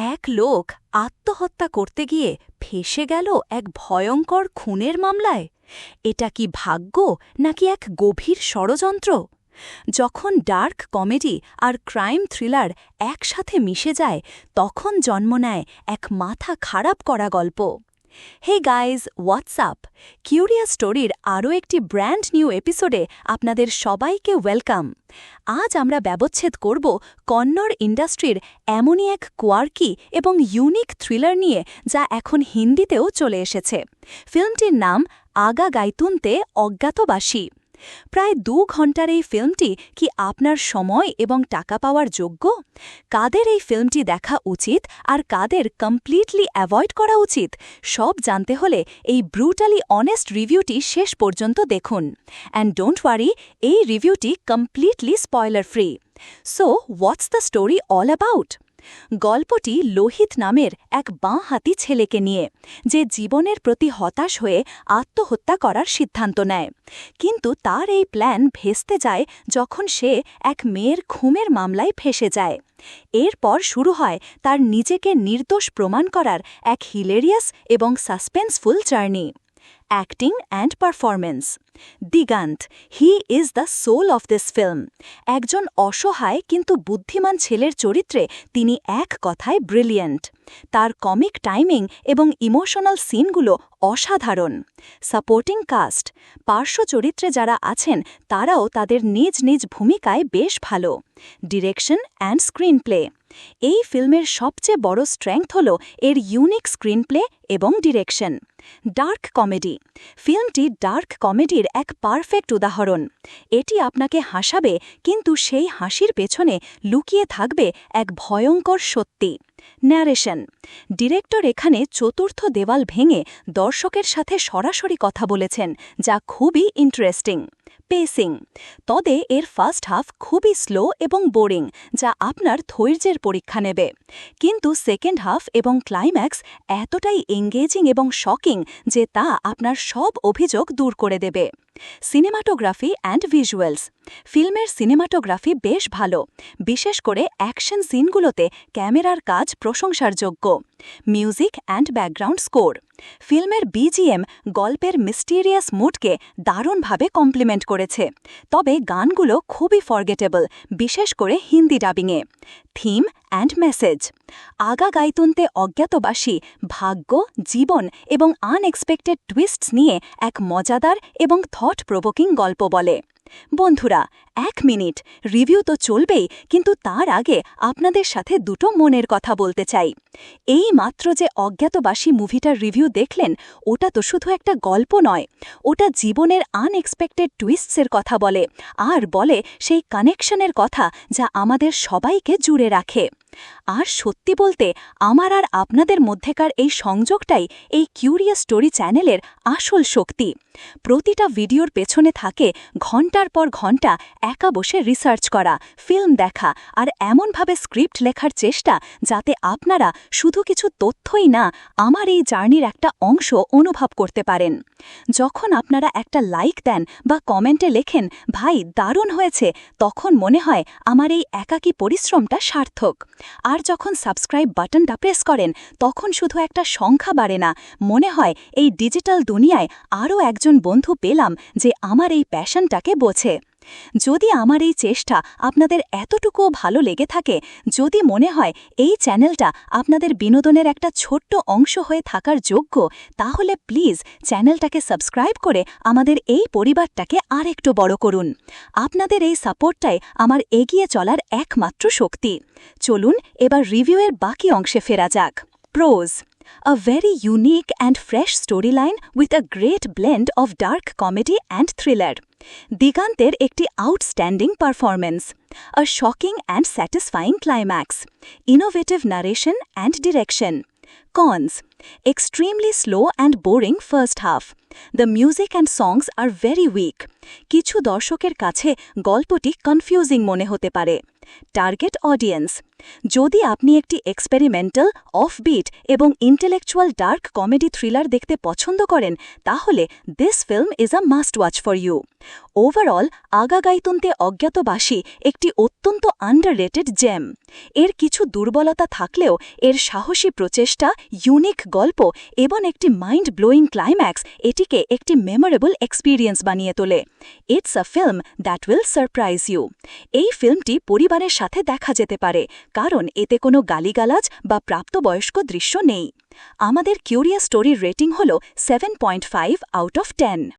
এক লোক আত্মহত্যা করতে গিয়ে ফেসে গেল এক ভয়ঙ্কর খুনের মামলায়। এটা কি ভাগ্য নাকি এক গভীর ষড়যন্ত্র? যখন ডার্ক কমেডি আর ক্রাইম থ্রিলার একসাথে মিশে যায়, তখন জন্ম নেয় এক মাথা খারাপ করা গল্প। হে গাইজ হোয়াটসঅ্যাপ কিউরিয়া স্টোরির আরও একটি ব্র্যান্ড নিউ এপিসোডে আপনাদের সবাইকে ওয়েলকাম আজ আমরা ব্যবচ্ছেদ করব কন্নড় ইন্ডাস্ট্রির এমনই এক কোয়ার্কি এবং ইউনিক থ্রিলার নিয়ে যা এখন হিন্দিতেও চলে এসেছে। ফিল্মটির নাম আগা গাইতুনতে অজ্ঞাতবাসী। প্রায় দু ঘণ্টার এই ফিল্মটি কি আপনার সময় এবং টাকা পাওয়ার যোগ্য? কাদের এই ফিল্মটি দেখা উচিত আর কাদের কমপ্লিটলি অ্যাভয়েড করা উচিত? সব জানতে হলে এই ব্রুটালি অনেস্ট রিভিউটি শেষ পর্যন্ত দেখুন। অ্যান্ড ডোন্ট ওয়ারি এই রিভিউটি completely spoiler free so what's the story all about গল্পটি লোহিত নামের এক বাঁ হাতি ছেলেকে নিয়ে, যে জীবনের প্রতি হতাশ হয়ে আত্মহত্যা করার সিদ্ধান্ত নেয়। কিন্তু তার এই প্ল্যান ভেস্তে যায় যখন সে এক মেয়ের খুমের মামলায় ফেসে যায়। এরপর শুরু হয় তার নিজেকে নির্দোষ প্রমাণ করার এক হিলেরিয়াস এবং suspenseful journey. Acting and performance Diganth he is the soul of this film একজন অসহায় কিন্তু বুদ্ধিমান ছেলের চরিত্রে তিনি এক কথায় ব্রিলিয়েন্ট তার কমিক টাইমিং এবং ইমোশনাল সিনগুলো অসাধারণ। সাপোর্টিং কাস্ট পার্শ্ব চরিত্রে যারা আছেন, তারাও তাদের নিজ নিজ ভূমিকায় বেশ ভালো। ডিরেকশন অ্যান্ড স্ক্রিন প্লে এই ফিল্মের সবচেয়ে বড় স্ট্রেংথ হল এর ইউনিক স্ক্রিন প্লে এবং ডিরেকশন ডার্ক কমেডি ফিল্মটি ডার্ক কমেডির এক পারফেক্ট উদাহরণ। এটি আপনাকে হাসাবে, কিন্তু সেই হাসির পেছনে লুকিয়ে থাকবে এক ভয়ঙ্কর সত্যি। ন্যারেশন ডিরেক্টর এখানে চতুর্থ দেওয়াল ভেঙে দর্শকের সাথে সরাসরি কথা বলেছেন, যা খুবই ইন্টারেস্টিং পেসিং। তবে এর ফার্স্ট হাফ খুবই স্লো এবং বোরিং যা আপনার ধৈর্যের পরীক্ষা নেবে। কিন্তু সেকেন্ড হাফ এবং ক্লাইম্যাক্স এতটাই এঙ্গেজিং এবং শকিং যে তা আপনার সব অভিযোগ দূর করে দেবে। সিনেমাটোগ্রাফি অ্যান্ড ভিজুয়ালস ফিল্মের সিনেমাটোগ্রাফি বেশ ভালো, বিশেষ করে অ্যাকশন সিনগুলোতে ক্যামেরার কাজ প্রশংসার যোগ্য মিউজিক অ্যান্ড ব্যাকগ্রাউন্ড স্কোর ফিল্মের বিজিএম গল্পের মিস্টিরিয়াস মুডকে দারুণভাবে কমপ্লিমেন্ট করেছে। তবে গানগুলো খুবই ফরগেটেবল বিশেষ করে হিন্দি ডাবিংয়ে থিম অ্যান্ড মেসেজ আগা গাইতুনতে অজ্ঞাতবাসী, ভাগ্য, জীবন এবং আনএক্সপেক্টেড টুইস্টস নিয়ে এক মজাদার এবং থট প্রভোকিং গল্প বলে। বন্ধুরা, এক মিনিট, রিভিউ তো চলবেই, কিন্তু তার আগে আপনাদের সাথে দুটো মনের কথা বলতে চাই। এই মাত্র যে অজ্ঞাতবাসী মুভিটার রিভিউ দেখলেন, ওটা তো শুধু একটা গল্প নয়, ওটা জীবনের আনএক্সপেক্টেড টুইস্টসের কথা বলে, আর বলে সেই কানেকশনের কথা যা আমাদের সবাইকে জুড়ে রাখে। আর সত্যি বলতে, আমার আর আপনাদের মধ্যেকার এই সংযোগটাই এই কিউরিয়াস স্টোরি চ্যানেলের আসল শক্তি। প্রতিটা ভিডিওর পেছনে থাকে ঘণ্টার পর ঘণ্টা একা বসে রিসার্চ করা ফিল্ম দেখা আর এমনভাবে স্ক্রিপ্ট লেখার চেষ্টা যাতে আপনারা শুধু কিছু তথ্যই না আমার এই জার্নির একটা অংশ অনুভব করতে পারেন। যখন আপনারা একটা লাইক দেন বা কমেন্টে লেখেন, ভাই, দারুণ হয়েছে, তখন মনে হয় আমার এই একাকী পরিশ্রমটা সার্থক। আর যখন সাবস্ক্রাইব বাটনটা প্রেস করেন, তখন শুধু একটা সংখ্যা বাড়ে না। মনে হয় এই ডিজিটাল দুনিয়ায় আরও একজন বন্ধু পেলাম যে আমার এই প্যাশনটাকে বোঝে। যদি আমার এই চেষ্টা আপনাদের এতটুকুও ভালো লেগে থাকে, যদি মনে হয় এই চ্যানেলটা আপনাদের বিনোদনের একটা ছোট্ট অংশ হয়ে থাকার যোগ্য, তাহলে প্লিজ চ্যানেলটাকে সাবস্ক্রাইব করে আমাদের এই পরিবারটাকে আরেকটু বড় করুন। আপনাদের এই সাপোর্টটাই আমার এগিয়ে চলার একমাত্র শক্তি। চলুন, এবার রিভিউয়ের বাকি অংশে ফেরা যাক। Pros A very unique and fresh storyline with a great blend of dark comedy and thriller. দিগান্তের একটি outstanding performance a shocking and satisfying climax innovative narration and direction Cons Extremely slow and boring first half. The music and songs are very weak. কিছু দর্শকের কাছে গল্পটি confusing মনে হতে পারে target audience যদি আপনি একটি এক্সপেরিমেন্টাল অফবিট এবং ইন্টেলেকচুয়াল ডার্ক কমেডি থ্রিলার দেখতে পছন্দ করেন, তাহলে this film is a must watch for you overall আগাগাইতুন্তে অজ্ঞাতবাসী একটি অত্যন্ত আন্ডাররেটেড জেম এর কিছু দুর্বলতা থাকলেও এর সাহসী প্রচেষ্টা ইউনিক গল্প এবং একটি মাইন্ড ব্লোয়িং ক্লাইম্যাক্স এটিকে একটি মেমোরেবল এক্সপিরিয়েন্স বানিয়ে তোলে। It's a film that will surprise you এই ফিল্মটি পরিবারের সাথে দেখা যেতে পারে। কারণ এতে কোনো গালিগালাজ বা প্রাপ্তবয়স্ক দৃশ্য নেই। আমাদের কিউরিয়া স্টোরির রেটিং হল seven point five out of ten